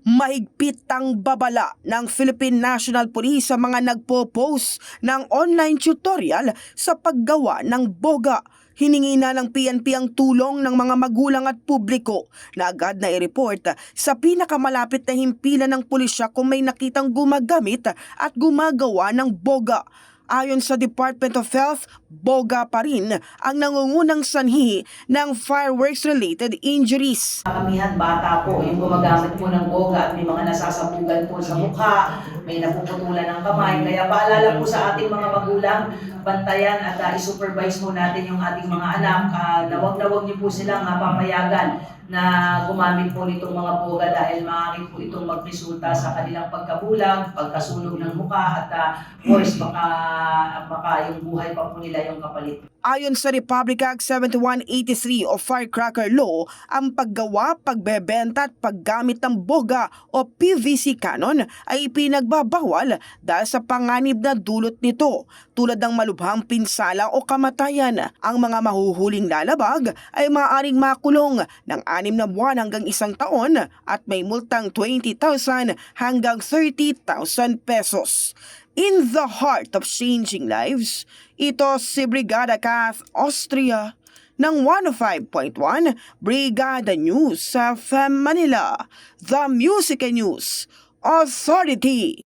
Mahigpit ang babala ng Philippine National Police sa mga nagpo-post ng online tutorial sa paggawa ng boga. Hiningi na ng PNP ang tulong ng mga magulang at publiko na agad na i-report sa pinakamalapit na himpilan ng pulisya kung may nakitang gumagamit at gumagawa ng boga. Ayon sa Department of Health, boga pa rin ang nangungunang sanhi ng fireworks-related injuries. Kamihan bata po, yung gumagamit po ng boga at may mga nasasabugan po sa mukha, may napuputulan ng kamay. Kaya paalala po sa ating mga magulang, bantayan at uh, i-supervise po natin yung ating mga anak ah, na wag na wag niyo po silang uh, papayagan na gumamit po nitong mga boga dahil maaari po itong magresulta sa kanilang pagkabulag, pagkasunog ng mukha at uh, course baka, baka yung buhay pa po nila yung kapalit. Ayon sa Republic Act 7183 o Firecracker Law, ang paggawa, pagbebenta at paggamit ng boga o PVC cannon ay ipinagbabawal dahil sa panganib na dulot nito tulad ng malubhang pinsala o kamatayan. Ang mga mahuhuling lalabag ay maaaring makulong ng anim na buwan hanggang isang taon at may multang 20,000 hanggang 30,000 pesos. In the heart of changing lives, ito si Brigada Kath Austria ng 105.1 Brigada News sa FM Manila, The Music and News Authority.